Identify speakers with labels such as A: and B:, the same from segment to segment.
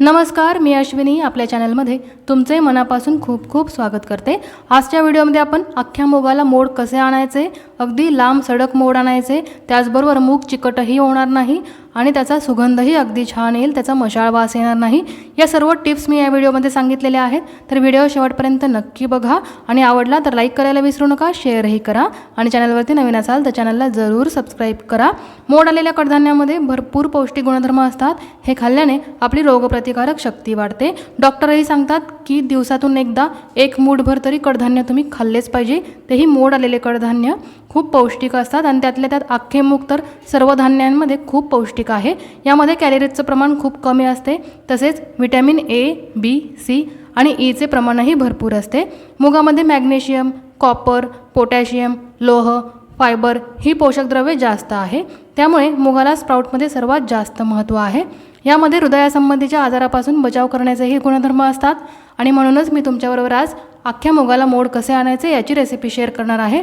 A: नमस्कार मी अश्विनी. आपल्या चॅनलमध्ये तुमचे मनापासून खूप खूप स्वागत करते. आजच्या व्हिडिओमध्ये आपण अख्ख्या मुगाला मोड कसे आणायचे अगदी लांब सडक मोड आणायचे त्याचबरोबर मूग चिकटही होणार नाही आणि त्याचा सुगंधही अगदी छान येईल त्याचा मशाळ वास येणार नाही. या सर्व टिप्स मी या व्हिडिओमध्ये सांगितलेल्या आहेत. तर व्हिडिओ शेवटपर्यंत नक्की बघा आणि आवडला तर लाईक करायला विसरू नका शेअरही करा आणि चॅनलवरती नवीन असाल तर चॅनलला जरूर सबस्क्राईब करा. मोड आलेल्या कडधान्यामध्ये भरपूर पौष्टिक गुणधर्म असतात. हे खाल्ल्याने आपली रोगप्रतिकारक शक्ती वाढते. डॉक्टरही सांगतात की दिवसातून एकदा एक मूठभर तरी कडधान्य तुम्ही खाल्लेच पाहिजे. तेही मोड आलेले कडधान्य. खूप पौष्टिक असतात आणि त्यातल्या त्यात अख्खे मूग तर सर्व धान्यांमध्ये खूप पौष्टिक आहे. यामध्ये कॅलरीजचं प्रमाण खूप कमी असते तसेच व्हिटॅमिन ए बी सी आणि e ईचे प्रमाणही भरपूर असते. मुगामध्ये मॅग्नेशियम कॉपर पोटॅशियम लोह फायबर ही पोषक द्रव्ये जास्त आहे. त्यामुळे मुगाला स्प्राऊटमध्ये सर्वात जास्त महत्त्व आहे. यामध्ये हृदयासंबंधीच्या आजारापासून बचाव करण्याचेही गुणधर्म असतात आणि म्हणूनच मी तुमच्याबरोबर आज अख्ख्या मुगाला मोड कसे आणायचे याची रेसिपी शेअर करणार आहे.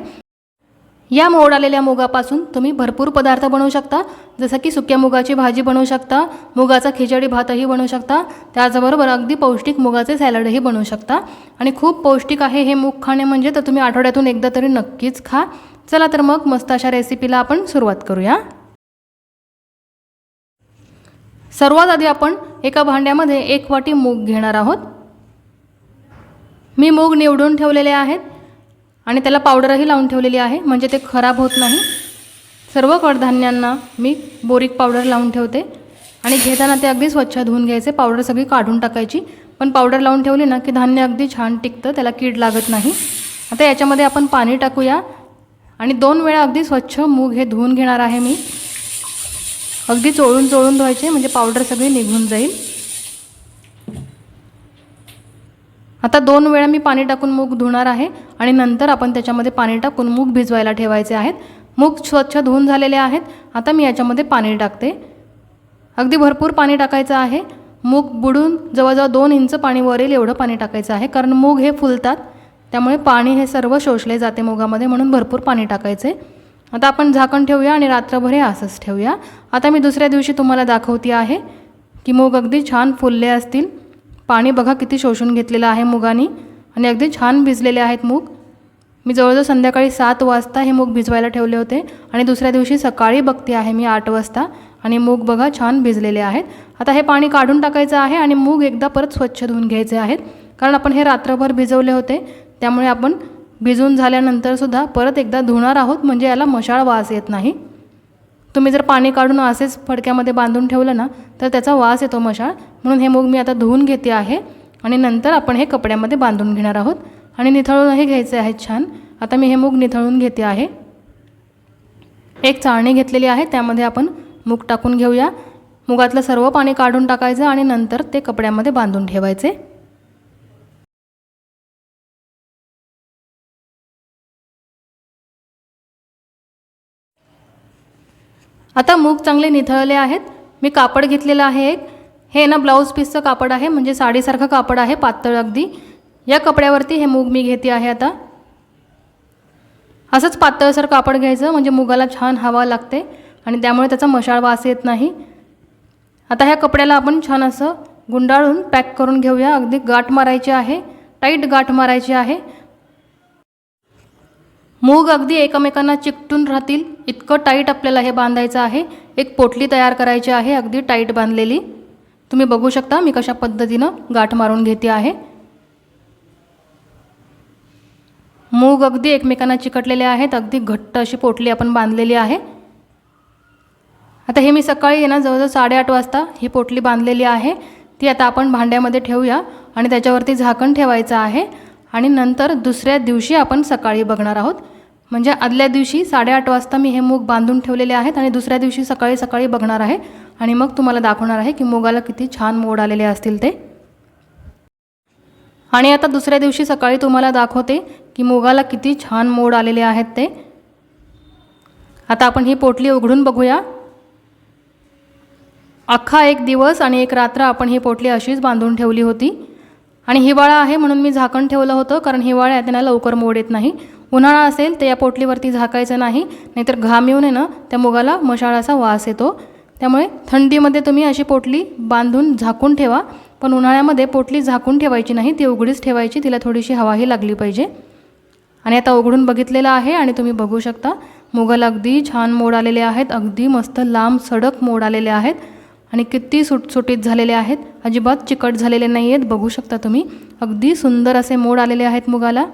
A: या मोड आलेल्या मुगापासून तुम्ही भरपूर पदार्थ बनवू शकता. जसं की सुक्या मुगाची भाजी बनवू शकता मुगाचा खिचडी भातही बनवू शकता त्याचबरोबर अगदी पौष्टिक मुगाचे सॅलडही बनवू शकता. आणि खूप पौष्टिक आहे हे मूग खाणे म्हणजे तर तुम्ही आठवड्यातून एकदा तरी नक्कीच खा. चला तर मग मस्त अशा रेसिपीला आपण सुरुवात करूया. सर्वात आधी आपण एका भांड्यामध्ये एक वाटी मूग घेणार आहोत. मी मूग निवडून ठेवलेले आहेत. आणि त्याला पावडरही लावून ठेवलेली आहे. म्हणजे ते खराब होत नाही. सर्व कडधान्यांना मी बोरिक पावडर लावून ठेवते. आणि घेताना ते अगदी स्वच्छ धुवून घ्यायचे. पावडर सगळी काढून टाकायची. पण पावडर लावून ठेवली ना की धान्य अगदी छान टिकतं. त्याला कीड लागत नाही. आता याच्यामध्ये आपण पाणी टाकूया. आणि दोन वेळा अगदी स्वच्छ मूग हे धुवून घेणार आहे मी. अगदी चोळून चोळून धुवायचे. म्हणजे पावडर सगळी निघून जाईल. आता दोन वेळा मी पाणी टाकून मूग धुणार आहे आणि नंतर आपण त्याच्यामध्ये पाणी टाकून मूग भिजवायला ठेवायचे आहेत. मूग स्वच्छ धुवून झालेले आहेत. आता मी याच्यामध्ये पाणी टाकते. अगदी भरपूर पाणी टाकायचं आहे. मूग बुडून जवळजवळ दोन इंच पाणी वरेल एवढं पाणी टाकायचं आहे. कारण मूग हे फुलतात. त्यामुळे पाणी हे सर्व शोषले जाते मुगामध्ये म्हणून भरपूर पाणी टाकायचे. आता आपण झाकण ठेवूया आणि रात्रभर हे असंच ठेवूया. आता मी दुसऱ्या दिवशी तुम्हाला दाखवते आहे की मूग अगदी छान फुलले असतील. पाणी बघा किती शोषून घेतलेलं आहे मुगानी. आणि अगदी छान भिजलेले आहेत मूग. मी जवळजवळ संध्याकाळी सात वाजता हे मूग भिजवायला ठेवले होते. आणि दुसऱ्या दिवशी सकाळी बघते आहे मी आठ वाजता. आणि मूग बघा छान भिजलेले आहेत. आता हे पाणी काढून टाकायचं आहे आणि मूग एकदा परत स्वच्छ धुवून घ्यायचे आहेत. कारण आपण हे रात्रभर भिजवले होते. त्यामुळे आपण भिजून झाल्यानंतरसुद्धा परत एकदा धुणार आहोत. म्हणजे याला मशाळ वास येत नाही. तुम्ही जर पाणी काढून असेच फडक्यामध्ये बांधून ठेवलं ना तर त्याचा वास येतो मशाळ. म्हणून हे मूग मी आता धुवून घेते आहे आणि नंतर आपण हे कपड्यामध्ये बांधून घेणार आहोत. आणि निथळूनही घ्यायचे आहेत छान. आता मी हे मूग निथळून घेते आहे. एक चाळणी घेतलेली आहे त्यामध्ये आपण मूग टाकून घेऊया. मुगातलं सर्व पाणी काढून टाकायचं आणि नंतर ते कपड्यामध्ये बांधून ठेवायचे. आता मूग चांगले निथळले आहेत. मी कापड घेतलेलं आहे एक. हे ना ब्लाऊज पीसचं कापड आहे म्हणजे साडीसारखं कापड आहे पातळ अगदी. या कपड्यावरती हे मूग मी घेते आहे आता. असंच पातळसर कापड घ्यायचं म्हणजे मुगाला छान हवा लागते आणि त्यामुळे त्याचा मशाळ वास येत नाही. आता ह्या कपड्याला आपण छान असं गुंडाळून पॅक करून घेऊया. अगदी गाठ मारायची आहे टाईट गाठ मारायची आहे. मूग अगदी एकमेकांना चिकटून राहतील. इतकं टाईट आपल्याला हे बांधायचं आहे. एक पोटली तयार करायची आहे अगदी टाईट बांधलेली. तुम्ही बघू शकता मी कशा पद्धतीनं गाठ मारून घेते आहे. मूग अगदी एकमेकांना चिकटलेले आहेत अगदी घट्ट अशी पोटली आपण बांधलेली आहे. आता हे मी सकाळी आहे ना जवळजवळ साडेआठ वाजता ही पोटली बांधलेली आहे. ती आता आपण भांड्यामध्ये ठेवूया आणि त्याच्यावरती झाकण ठेवायचं आहे. आणि नंतर दुसऱ्या दिवशी आपण सकाळी बघणार आहोत. म्हणजे आदल्या दिवशी साडेआठ वाजता मी हे मूग बांधून ठेवलेले आहेत आणि दुसऱ्या दिवशी सकाळी सकाळी बघणार आहे. आणि मग तुम्हाला दाखवणार आहे की मुगाला किती छान मोड आलेले असतील ते. आणि आता दुसऱ्या दिवशी सकाळी तुम्हाला दाखवते की मुगाला किती छान मोड आलेले आहेत ते. आता आपण ही पोटली उघडून बघूया. अख्खा एक दिवस आणि एक रात्र आपण ही पोटली अशीच बांधून ठेवली होती. आणि हिवाळा आहे म्हणून मी झाकण ठेवलं होतं कारण हिवाळ्यात त्यांना लवकर मोड येत नाही. उन्हाळा असेल तर या पोटलीवरती झाकायचं नाही नाहीतर घाम येऊन आहे ना त्या मुगाला मशाळाचा वास येतो. त्यामुळे थंडीमध्ये तुम्ही अशी पोटली बांधून झाकून ठेवा पण उन्हाळ्यामध्ये पोटली झाकून ठेवायची नाही ती उघडीच ठेवायची तिला थोडीशी हवाही लागली पाहिजे. आणि आता उघडून बघितलेलं आहे आणि तुम्ही बघू शकता मुगाला अगदी छान मोड आलेले आहेत अगदी मस्त लांब सडक मोड आलेले आहेत. आणि किती सुटसुटीत झालेले आहेत अजिबात चिकट झालेले नाही आहेत बघू शकता तुम्ही. अगदी सुंदर असे मोड आलेले आहेत मुगाला.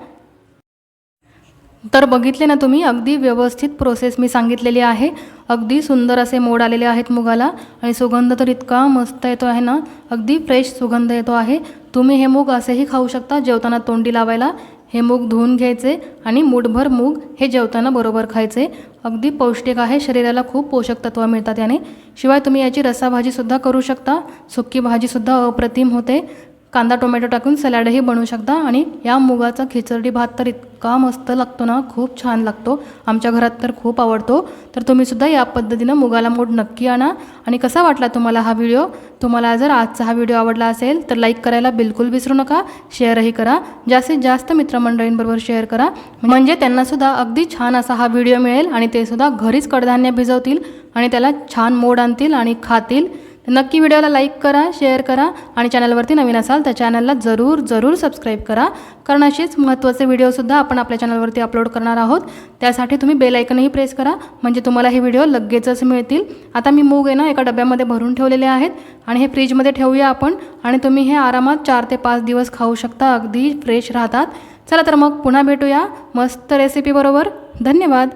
A: तर बघितले ना तुम्ही अगदी व्यवस्थित प्रोसेस मी सांगितलेली आहे. अगदी सुंदर असे मोड आलेले आहेत मुगाला. आणि सुगंध तर इतका मस्त येतो आहे ना? अगदी फ्रेश सुगंध येतो आहे. तुम्ही हे मूग असेही खाऊ शकता जेवताना तोंडी लावायला. हे मूग धुवून घ्यायचे आणि मूठभर मूग हे जेवताना बरोबर खायचे. अगदी पौष्टिक आहे शरीराला खूप पोषक तत्व मिळतात याने. शिवाय तुम्ही याची रसाभाजीसुद्धा करू शकता. सुक्की भाजीसुद्धा अप्रतिम होते. कांदा टोमॅटो टाकून सॅलडही बनवू शकता आणि या मुगाचा खिचडी भात तर इतका मस्त लागतो ना खूप छान लागतो. आमच्या घरात तर खूप आवडतो. तर तुम्हीसुद्धा या पद्धतीनं मुगाला मोड नक्की आणा. आणि कसा वाटला तुम्हाला हा व्हिडिओ? तुम्हाला जर आजचा हा व्हिडिओ आवडला असेल तर लाईक करायला बिलकुल विसरू नका. शेअरही करा. जास्तीत जास्त मित्रमंडळींबरोबर शेअर करा. म्हणजे त्यांनासुद्धा अगदी छान असा हा व्हिडिओ मिळेल आणि ते सुद्धा घरीच कडधान्य भिजवतील आणि त्याला छान मोड आणतील आणि खातील. नक्की व्हिडिओला लाईक करा शेअर करा आणि चॅनलवरती नवीन असाल तर चॅनलला जरूर जरूर सबस्क्राईब करा. कारण असेच महत्त्वाचे व्हिडिओसुद्धा आपण आपल्या चॅनलवरती अपलोड करणार आहोत. त्यासाठी तुम्ही बेल आयकनही प्रेस करा. म्हणजे तुम्हाला हे व्हिडिओ लगेचच मिळतील. आता मी मूग आहे ना एका डब्यामध्ये भरून ठेवलेले आहेत. आणि हे फ्रीजमध्ये ठेवूया आपण. आणि तुम्ही हे आरामात चार ते पाच दिवस खाऊ शकता. अगदी फ्रेश राहतात. चला तर मग पुन्हा भेटूया. मस्त रेसिपीबरोबर धन्यवाद.